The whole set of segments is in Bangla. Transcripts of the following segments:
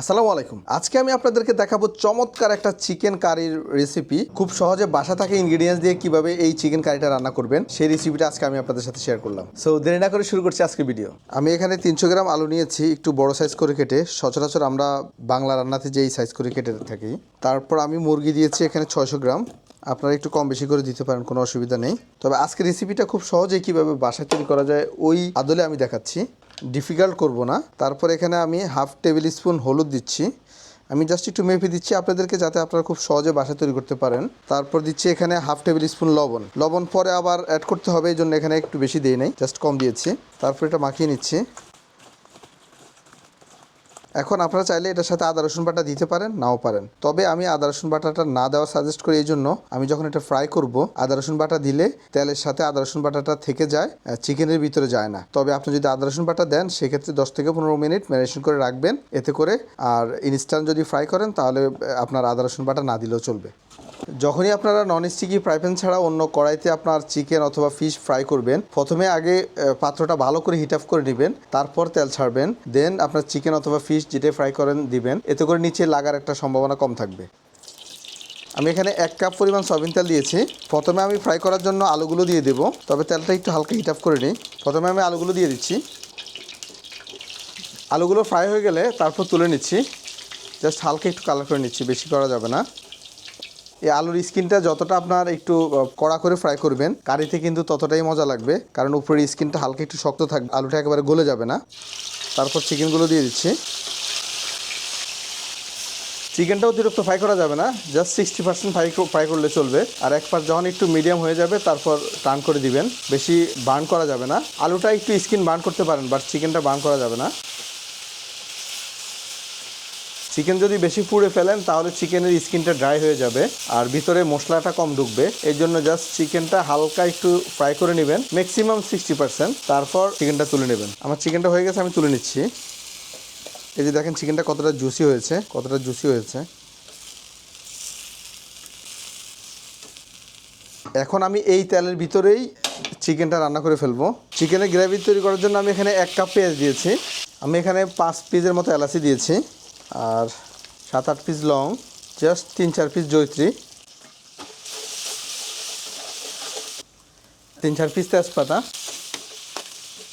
আসসালামু আলাইকুম। আজকে আমি আপনাদেরকে দেখাবো চমৎকার একটা চিকেন কারির রেসিপি খুব সহজে বাসা থাকা ইনগ্রিডিয়েন্টস দিয়ে কীভাবে এই চিকেন কারিটা রান্না করবেন, সেই রেসিপিটা আজকে আমি আপনাদের সাথে শেয়ার করলাম। সো দেরি না করে শুরু করছি আজকে ভিডিও আমি এখানে তিনশো গ্রাম আলু নিয়েছি, একটু বড় সাইজ করে কেটে। সচরাচর আমরা বাংলা রান্নাতে যেই সাইজ করে কেটে থাকি। তারপর আমি মুরগি দিয়েছি এখানে ছয়শো গ্রাম। আপনারা একটু কম বেশি করে দিতে পারেন, কোনো অসুবিধা নেই। তবে আজকে রেসিপিটা খুব সহজেই কীভাবে বাসা তৈরি করা যায়, ওই আদলে আমি দেখাচ্ছি। ডিফিকাল্ট করব না। তারপর এখানে আমি হাফ টেবিল স্পুন হলুদ দিচ্ছি। আমি জাস্ট একটু মেপে দিচ্ছি আপনাদেরকে যাতে আপনারা খুব সহজে বাসা তৈরি করতে পারেন। তারপর দিচ্ছি এখানে হাফ টেবিল স্পুন লবণ। লবণ পরে আবার অ্যাড করতে হবে, এই জন্য এখানে একটু বেশি দিই নাই জাস্ট কম দিয়েছি। তারপর এটা মাখিয়ে নিচ্ছি। এখন আপনারা চাইলে এটার সাথে আদা, রসুন বাটা দিতে পারেন, নাও পারেন। তবে আমি আদা, রসুন বাটাটা না দেওয়া সাজেস্ট করি এই জন্য। আমি যখন এটা ফ্রাই করব, আদা, রসুন বাটা দিলে তেলের সাথে আদা, রসুন বাটাটা থেকে যায় চিকেনের ভিতরে যায় না। তবে আপনি যদি আদা, রসুন বাটা দেন, সেক্ষেত্রে দশ থেকে পনেরো মিনিট ম্যারিনেশন করে রাখবেন। এতে করে আর ইনস্ট্যান্ট যদি ফ্রাই করেন, তাহলে আপনার আদা, রসুন বাটা না দিলেও চলবে। যখনই আপনারা নন স্টিকি ফ্রাই প্যান ছাড়া অন্য কড়াইতে আপনার চিকেন অথবা ফিশ ফ্রাই করবেন, প্রথমে আগে পাত্রটা ভালো করে হিট আপ করে নেবেন, তারপর তেল ছাড়বেন দেন আপনার চিকেন অথবা ফিশ যেটা ফ্রাই করেন, দিবেন, এতে করে নিচে লাগার একটা সম্ভাবনা কম থাকবে। আমি এখানে এক কাপ পরিমাণ সয়াবিন তেল দিয়েছি। প্রথমে আমি ফ্রাই করার জন্য আলুগুলো দিয়ে দেবো, তবে তেলটা একটু হালকা হিট আপ করে নিই। প্রথমে আমি আলুগুলো দিয়ে দিচ্ছি। আলুগুলো ফ্রাই হয়ে গেলে তারপর তুলে নিচ্ছি। জাস্ট হালকা একটু কালার করে নিচ্ছি, বেশি করা যাবে না। এই আলুর স্কিনটা যতটা আপনার একটু কড়া করে ফ্রাই করবেন, কারিতে কিন্তু ততটাই মজা লাগবে। কারণ উপরের স্কিনটা হালকা একটু শক্ত থাকবে, আলুটা একেবারে গলে যাবে না। তারপর চিকেনগুলো দিয়ে দিচ্ছি। চিকেনটা অতিরিক্ত ফ্রাই করা যাবে না just sixty percent fry fry করলে চলবে। আর এক পাশ যখন একটু মিডিয়াম হয়ে যাবে, তারপর টার্ন করে দিবেন। বেশি বার্ন করা যাবে না। আলুটা একটু স্কিন বার্ন করতে পারেন বাট চিকেনটা বার্ন করা যাবে না। চিকেন যদি বেশি পুড়ে ফেলেন, তাহলে চিকেনের স্কিনটা ড্রাই হয়ে যাবে আর ভিতরে মশলাটা কম ঢুকবে। এই জন্য জাস্ট চিকেনটা হালকা একটু ফ্রাই করে নেবেন ম্যাক্সিমাম সিক্সটি পার্সেন্ট তারপর চিকেনটা তুলে নেবেন। আমার চিকেনটা হয়ে গেছে, আমি তুলে নিচ্ছি। এই যে দেখেন চিকেনটা কতটা জুসি হয়েছে, কতটা জুসি হয়েছে। এখন আমি এই তেলের ভিতরেই চিকেনটা রান্না করে ফেলব। চিকেনের গ্রেভি তৈরি করার জন্য আমি এখানে এক কাপ পেঁয়াজ দিয়েছি। আমি এখানে পাঁচ পিসের মতো এলাচি দিয়েছি। আর সাত আট পিস লং জাস্ট তিন চার পিস জৈত্রী তিন চার পিস তেজপাতা।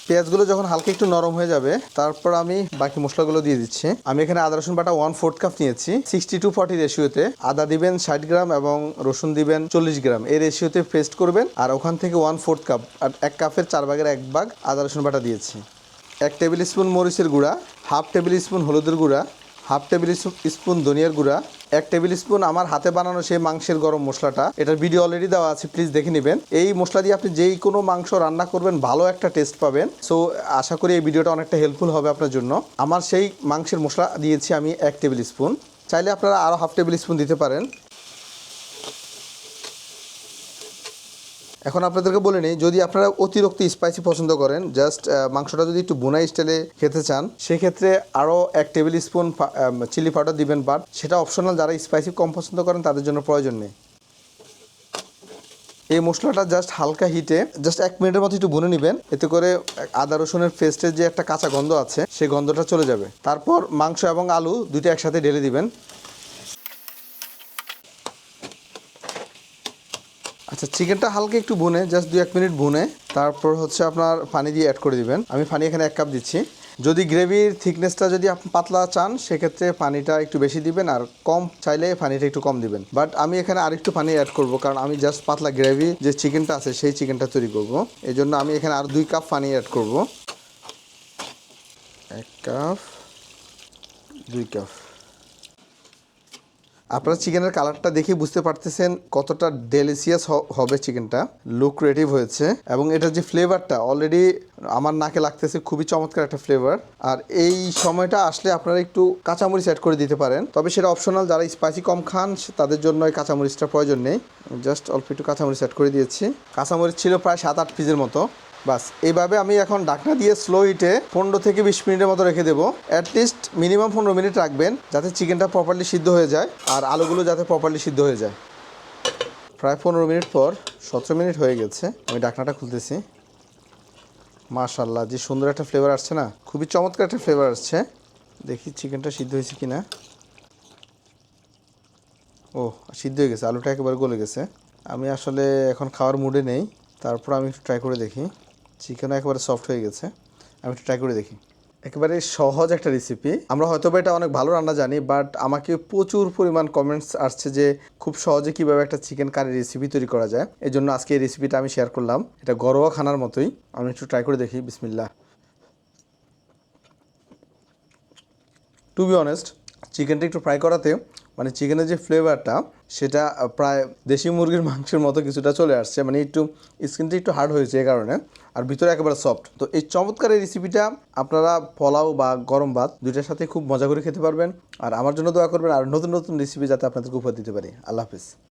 পেঁয়াজগুলো যখন হালকা একটু নরম হয়ে যাবে, তারপর আমি বাকি মশলাগুলো দিয়ে দিচ্ছি। আমি এখানে আদা, রসুন বাটা ওয়ান ফোর্থ কাপ নিয়েছি। সিক্সটি টু ফর্টি রেশিওতে আদা দিবেন ষাট গ্রাম এবং রসুন দিবেন চল্লিশ গ্রাম। এই রেশিওতে পেস্ট করবেন আর ওখান থেকে ওয়ান ফোর্থ কাপ আর এক কাপের চার ভাগের এক ভাগ আদা, রসুন বাটা দিয়েছি। এক টেবিল স্পুন মরিচের গুঁড়া হাফ টেবিল স্পুন হলুদের গুঁড়া হাফ টেবিল স্পুন ধনিয়ার গুঁড়া, এক টেবিল স্পুন আমার হাতে বানানো সেই মাংসের গরম মশলাটা। এটার ভিডিও অলরেডি দেওয়া আছে প্লিজ দেখে নেবেন। এই মশলা দিয়ে আপনি যেই কোনো মাংস রান্না করবেন, ভালো একটা টেস্ট পাবেন। সো আশা করি এই ভিডিওটা অনেকটা হেল্পফুল হবে আপনার জন্য। আমার সেই মাংসের মশলা দিয়েছি আমি এক টেবিল স্পুন। চাইলে আপনারা আরও হাফ টেবিল স্পুন দিতে পারেন। এখন আপনাদেরকে বলে নিই, যদি আপনারা অতিরিক্ত স্পাইসি পছন্দ করেন জাস্ট মাংসটা যদি একটু বোনা স্টাইলে খেতে চান, সেক্ষেত্রে আরও এক টেবিল স্পুন চিলি পাউডার দিবেন বাট সেটা অপশনাল যারা স্পাইসি কম পছন্দ করেন, তাদের জন্য প্রয়োজন নেই। এই মশলাটা জাস্ট হালকা হিটে জাস্ট এক মিনিটের মতো একটু ভুনে নেবেন, এতে করে আদা রসুনের পেস্টের যে একটা কাঁচা গন্ধ আছে সেই গন্ধটা চলে যাবে। তারপর মাংস এবং আলু দুইটা একসাথে ঢেলে দিবেন। আচ্ছা চিকেনটা হালকা একটু ভুনে জাস্ট দু এক মিনিট ভুনে, তারপর হচ্ছে আপনার পানি দিয়ে অ্যাড করে দিবেন। আমি পানি এখানে এক কাপ দিচ্ছি। যদি গ্রেভির থিকনেসটা যদি আপনি পাতলা চান, সেক্ষেত্রে পানিটা একটু বেশি দিবেন, আর কম চাইলে পানিটা একটু কম দিবেন। বাট আমি এখানে আরেকটু পানি অ্যাড করব, কারণ আমি জাস্ট পাতলা গ্রেভি যে চিকেনটা আছে, সেই চিকেনটা তৈরি করব। এই জন্য আমি এখানে আর দুই কাপ পানি অ্যাড করব। এক কাপ, দুই কাপ। আপনারা চিকেনের কালারটা দেখে বুঝতে পারতেছেন কতটা ডেলিসিয়াস হবে চিকেনটা। লুক্রেটিভ হয়েছে। এবং এটার যে ফ্লেভারটা অলরেডি আমার নাকে লাগতেছে, খুবই চমৎকার একটা ফ্লেভার আর এই সময়টা আসলে আপনারা একটু কাঁচামরিচ অ্যাড করে দিতে পারেন। তবে সেটা অপশনাল যারা স্পাইসি কম খান তাদের জন্য এই কাঁচামরিচটা প্রয়োজন নেই। জাস্ট অল্প একটু কাঁচামরিচ অ্যাড করে দিয়েছি। কাঁচামরিচ ছিল প্রায় সাত আট পিসের মতো। বাস এইভাবে আমি এখন ঢাকনা দিয়ে স্লো হিটে পনেরো থেকে বিশ মিনিটের মতো রেখে দেবো। অ্যাটলিস্ট মিনিমাম পনেরো মিনিট রাখবেন যাতে চিকেনটা প্রপারলি সিদ্ধ হয়ে যায় আর আলুগুলো যাতে প্রপারলি সিদ্ধ হয়ে যায়। প্রায় পনেরো মিনিট পর সতেরো মিনিট হয়ে গেছে, আমি ঢাকনাটা খুলতেছি। মাশাল্লাহ যে সুন্দর একটা ফ্লেভার আসছে না, খুবই চমৎকার একটা ফ্লেভার আসছে। দেখি চিকেনটা সিদ্ধ হয়েছে কি না ও সিদ্ধ হয়ে গেছে, আলুটা একেবারে গলে গেছে। আমি আসলে এখন খাওয়ার মুডে নেই, তারপর আমি একটু ট্রাই করে দেখি। চিকেনও একেবারে সফট হয়ে গেছে। আমি একটু ট্রাই করে দেখি। একেবারে সহজ একটা রেসিপি আমরা হয়তো বা এটা অনেক ভালো রান্না জানি বাট আমাকে প্রচুর পরিমাণ কমেন্টস আসছে যে খুব সহজে কীভাবে একটা চিকেন কারি রেসিপি তৈরি করা যায়। এই জন্য আজকে এই রেসিপিটা আমি শেয়ার করলাম। এটা ঘরোয়া খানার মতোই। আমি একটু ট্রাই করে দেখি বিসমিল্লা টু বি অনেস্ট চিকেনটা একটু ফ্রাই করাতে মানে চিকেনের যে ফ্লেভারটা সেটা প্রায় দেশি মুরগির মাংসের মতো কিছুটা চলে আসছে। মানে একটু স্কিনটা একটু হার্ড হয়েছে এই কারণে। আর ভিতরে একেবারে সফট তো এই চমৎকার এই রেসিপিটা আপনারা পোলাও বা গরম ভাত দুইটার সাথে খুব মজা করে খেতে পারবেন। আর আমার জন্য দোয়া করবেন আর নতুন নতুন রেসিপি যাতে আপনাদেরকে উপহার দিতে পারি। আল্লাহ হাফিজ।